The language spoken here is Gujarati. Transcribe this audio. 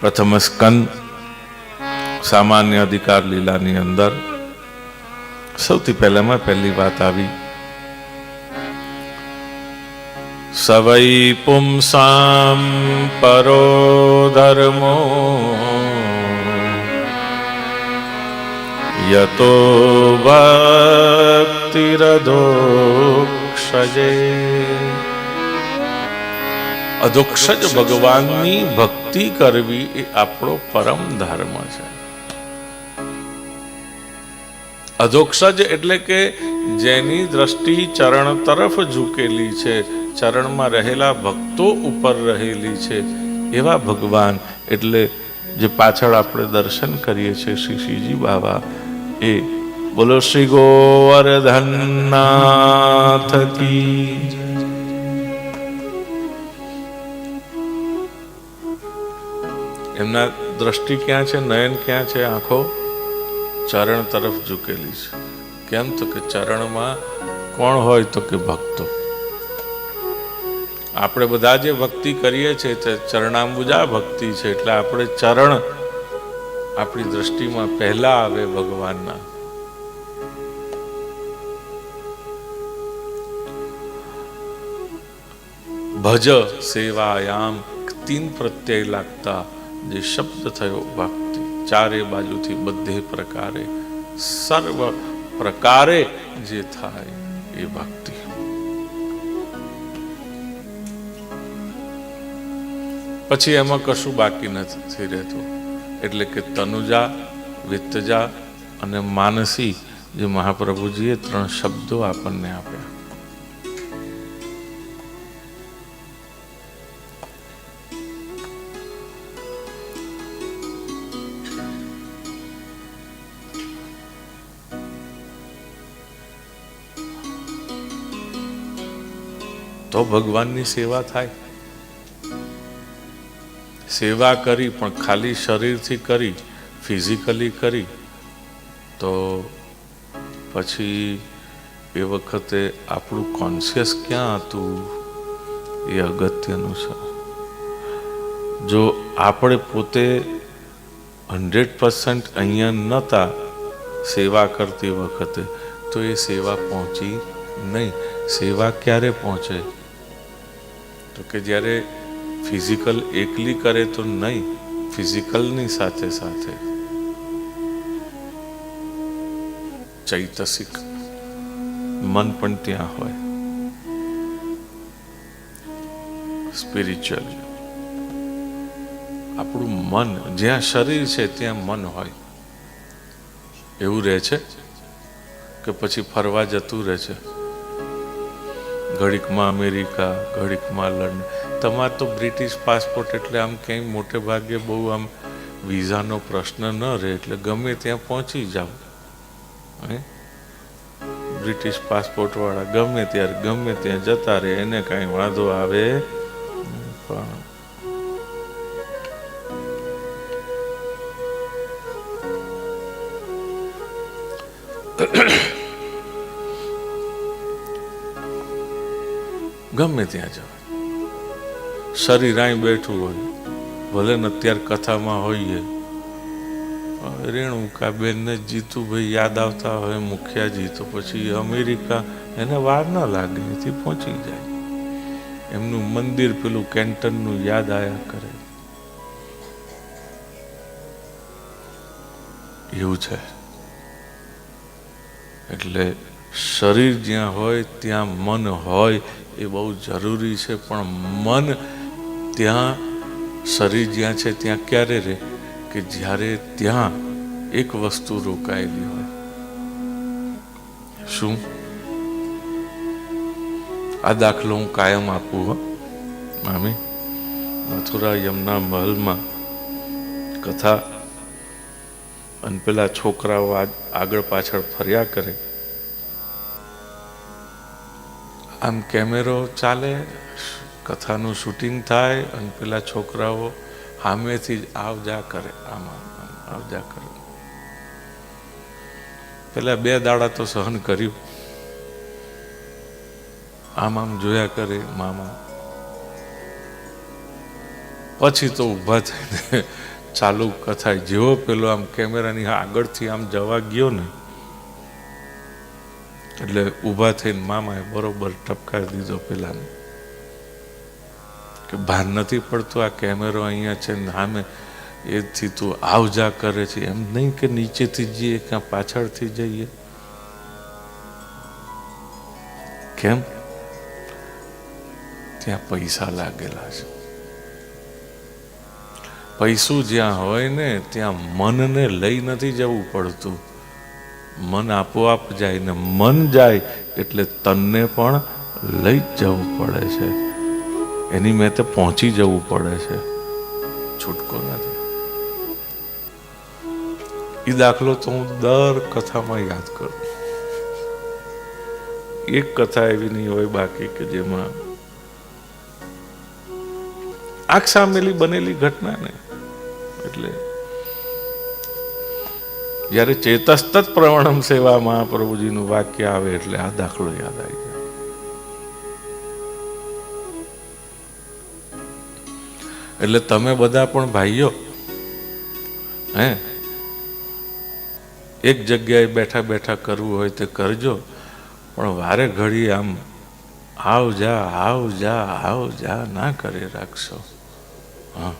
પ્રથમ સ્કંદ, સામાન્ય અધિકાર લીલાની અંદર. સૌથી પહેલામાં પહેલી વાત આવી. સવૈ પુંસામ પરો ધર્મો. યતો ભક્તિરધોક્ષજે અધોક્ષજ ભગવાનની ભક્તિ કરવી એ આપણો પરમ ધર્મ છે. અધોક્ષજ એટલે કે જેની દ્રષ્ટિ ચરણ તરફ ઝૂકેલી છે, ચરણમાં રહેલા ભક્તો ઉપર રહેલી છે. એવા ભગવાન એટલે જે પાછળ આપણે દર્શન કરીએ છીએ શ્રી શ્રીજી બાબા એ બોલો શ્રી ગોવર્ધનનાથ કી એમના દ્રષ્ટિ ક્યાં છે, નયન ક્યાં છે, આંખો ચરણ તરફ ઝૂકેલી છે. કેમ તો કે ચરણમાં કોણ હોય તો કે ભક્તો. આપણે બધા જે ભક્તિ કરીએ છીએ તે ચરણાંબુજા ભક્તિ છે, એટલે આપણે ચરણ આપણી દ્રષ્ટિમાં પહેલા આવે ભગવાનના. ભજ સેવાયામ, તીન પ્રત્યય લાગતા જે શબ્દ થયો ભક્તિ ચારે બાજુથી બધે પ્રકારે, સર્વ પ્રકારે જે થાય એ ભક્તિ પછી એમાં કશું બાકી નથી રહેતું. એટલે કે તનુજા, વિત્તજા અને માનસી જે મહાપ્રભુજીએ ત્રણ શબ્દો આપણને આપ્યા. તો ભગવાનની સેવા થાય. સેવા કરી, પણ ખાલી શરીરથી કરી, ફિઝિકલી કરી, તો પછી એ વખતે આપણું કોન્શિયસ ક્યાં હતું? એ અગત્યનું છે. જો આપણે પોતે હંડ્રેડ પર્સન્ટ અહીંયા નહોતા સેવા કરતી વખતે, તો એ સેવા પહોંચી નહીં. સેવા ક્યારે પહોંચે? તો કે જ્યારે ફિઝિકલ એકલી કરે તો નહીં, ફિઝિકલની સાથે સાથે. ચૈતસિક મન પણ ત્યાં હોય. સ્પિરિચ્યુઅલ. આપણું મન, જ્યાં શરીર છે ત્યાં મન હોય. એવું રહે છે? કે પછી ફરવા જતું રહે છે? ઘડીકમાં અમેરિકા, ઘડીકમાં લંડન. તમારે તો બ્રિટિશ પાસપોર્ટ એટલે આમ ક્યાંય મોટે ભાગે બહુ આમ વિઝાનો પ્રશ્ન ન રહે, એટલે ગમે ત્યાં પહોંચી જાઓ. હે? બ્રિટિશ પાસપોર્ટવાળા ગમે ત્યારે, ગમે ત્યાં જતા રહે, એને કાંઈ વાંધો આવે પણ. ગમે ત્યાં જવાય શરીર અહીં બેઠું હોય, ભલે ને અત્યારે કથામાં હોઈએ. રેણુકા બેનને જીતુભાઈ યાદ આવતા હોય, મુખિયાજી, તો પછી અમેરિકા એને વાર ન લાગે, એથી પહોંચી જાય. એમનું મંદિર પેલું કેન્ટનનું યાદ આયા કરે. એવું છે. એટલે શરીર જ્યાં હોય, ત્યાં મન હોય એ બહુ જરૂરી છે. પણ મન ત્યાં, શરીર જ્યાં છે ત્યાં ક્યારે રહે? કે જ્યારે ત્યાં એક વસ્તુ રોકાયેલી હોય. શું? આ દાખલો હું કાયમ આપું હો, મામી. મથુરા યમના મહલમાં કથા અને પેલા છોકરાઓ આગળ પાછળ ફર્યા કરે. આમ કેમેરો ચાલે, કથાનું શૂટિંગ થાય અને પેલા છોકરાઓ સામેથી જ આવ જા કરે, આમાં આવ જા કરે. પેલા બે દાડા તો સહન કર્યું. આમ આમ જોયા કરે મામા. પછી તો ઊભા થઈને ચાલુ કથા જેવો પેલો આમ કેમેરાની આગળથી આમ જવા ગયો ને એટલે ઊભા થઈને મામાએ બરોબર ટપકારી દીધો પેલાને. કે ભાન નથી પડતું આ કેમેરો અહીંયા છે ને સામે, એથી તું આવ જા કરે છે. એમ નહીં કે નીચેથી જઈએ કાં પાછળથી જઈએ. કેમ? ત્યાં પૈસા લાગેલા છે. પૈસું જ્યાં હોય ને, ત્યાં મનને લઈ નથી જવું પડતું. મન આપોઆપ જાય ને મન જાય એટલે તનને પણ લઈ જવું પડે છે. એની મેં તે પહોંચી જવું પડે છે. છૂટકો નથી. એ દાખલો તો હું દર કથામાં યાદ કરું. એક કથા એવી નહીં હોય બાકી કે જેમાં આંખ સામેલી બનેલી ઘટના ને એટલે જ્યારે ચેતસ્તત પ્રવણમ સેવા મહાપ્રભુજીનું વાક્ય આવે એટલે આ દાખલો યાદ આવી જાય એટલે તમે બધા પણ ભાઈઓ, હે, એક જગ્યાએ બેઠા બેઠા કરવું હોય તે કરજો, પણ વારે ઘડી આમ આવ જા આવ જા આવ જા, ના કરી, રાખશો. હા.